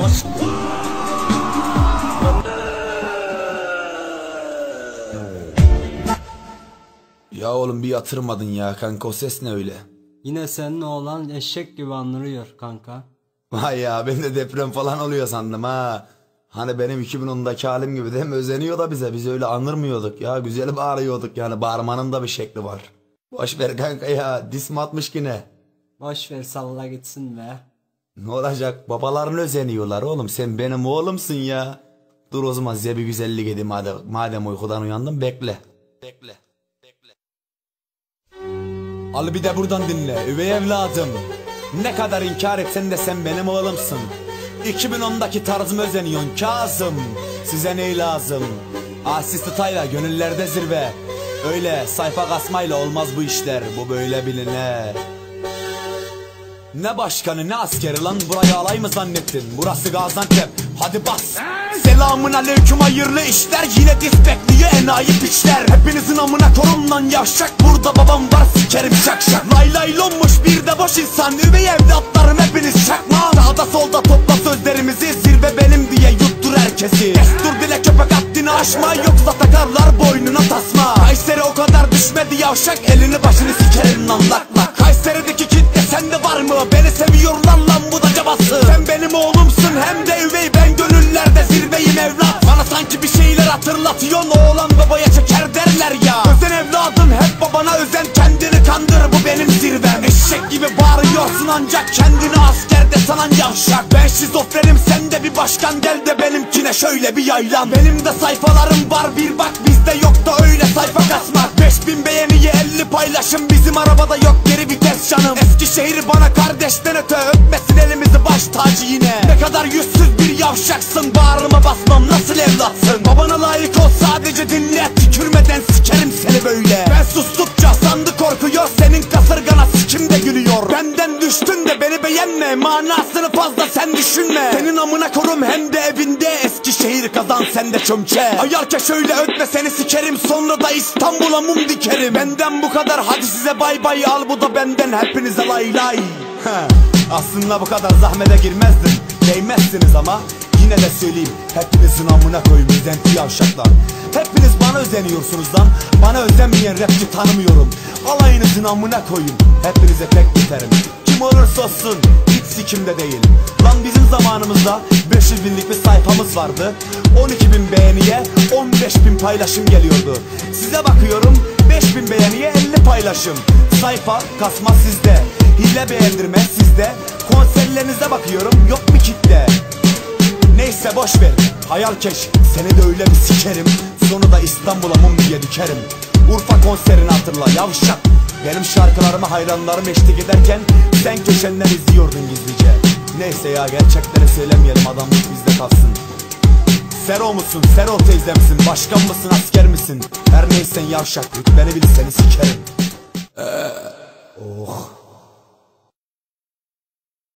Hoş Ya oğlum bir yatırmadın ya kanka o ses ne öyle? Yine senin oğlan eşek gibi anlıyor kanka. Vay ya ben de deprem falan oluyor sandım ha. Hani benim 2010'daki halim gibi değil mi? Özeniyor da bize. Biz öyle anırmıyorduk ya. Güzel bağırıyorduk yani. Bağırmanın da bir şekli var. Boş ver kanka ya. Dis mi atmış ki ne? Boş ver salla gitsin be. Ne olacak? Babaların özeniyorlar oğlum. Sen benim oğlumsun ya. Dur o zaman size bir güzellik edeyim madem, madem uykudan uyandın bekle. Bekle. Bekle. Al bir de buradan dinle. Üvey evladım. Ne kadar inkar etsen de sen benim oğlumsun. 2010'daki tarzıma özeniyorsun Kazım. Size ne lazım? Asist Tayla gönüllerde zirve. Öyle sayfa kasmayla olmaz bu işler. Bu böyle bilinir. Ne başkanı ne askeri lan? Burayı alay mı zannettin? Burası Gaziantep. Hadi bas. Selamun aleyküm hayırlı işler. Yine dis bekliyor enayi piçler. Hepinizin amına korun lan yavşak. Burada babam var sikerim şak şak. Lay lay lonmuş bir de boş insan. Üvey evlatlarım hepiniz şakma Sağda solda topla sözlerimizi. Zirve benim diye yuttur herkesi. Destur dile köpek haddini aşma. Yoksa takarlar boynuna tasma düşmedi yavşak Elini başını sikerim lan lak lak. Kayseri'deki kitle sende var mı? Beni seviyorlar lan bu da cabası Sen benim oğlumsun hem de üvey Ben gönüllerde zirveyim evlat. Bana sanki bir şeyler hatırlatıyorsun Oğlan babaya çeker derler ya. Özen evladım hep babana özen Kendini kandır bu benim zirvem. Eşek gibi bağırıyorsun ancak Kendini askerde sanan yavşak. Ben şizofrenim sen de bir başkan Gel de benimkine şöyle bir yaylan. Benim de sayfalarım var bir bak Bizde yok da öyle sayfa kasmak 5000 beğeniyi 50 paylaşım Bizim arabada yok geri vites canım. Eskişehir bana kardeşten öte. Öpmesin elimizi baş tacı yine. Ne kadar yüzsüz bir yavşaksın. Bağrıma basmam nasıl evlatsın? Babana layık ol sadece dinle. Tükürmeden sikerim seni böyle. Ben sustukça sandı korkuyor. Senin kasırgana sikim de gülüyor. Benden düştün de beni beğenme. Manasını fazla sen düşünme. Senin amına korum hem de evinde Eskişehir kazan sen de çömçe. Ayarke şöyle ötme seni sikerim. Sonra da İstanbul'a mum dikerim. Benden bu kadar hadi size bay bay. Al bu da benden hepinize lay lay. Aslında bu kadar zahmete girmezdim. Değmezsiniz ama Yine de söyleyeyim. Hepinizin amına koyun üzenti yavşaklar. Hepiniz bana özeniyorsunuz lan. Bana özenmeyen rapçi tanımıyorum. Alayınızın amına koyun Hepinize tek biterim. Kim olursa olsun hiç sikimde değil Lan bizim zamanımızda 500 binlik bir sayfamız vardı. 12 bin beğeniye 15 bin paylaşım geliyordu. Size bakıyorum 5 bin beğeniye 50 paylaşım. Sayfa kasma sizde Hile beğendirme sizde. Konserlerinize bakıyorum yok mu kitle? Neyse boş ver Hayal keş. Seni de öyle bir sikerim. Sonu da İstanbul'a mum diye dikerim. Urfa konserini hatırla yavşak. Benim şarkılarıma hayranlarım eşlik ederken Sen köşenden izliyordun gizlice Neyse ya gerçekleri söylemeyelim adamlık bizde kalsın Sero musun? Sero teyze misin? Başkan mısın? Asker misin? Her neysen yavşak Rütbeni bil seni sikerim Oh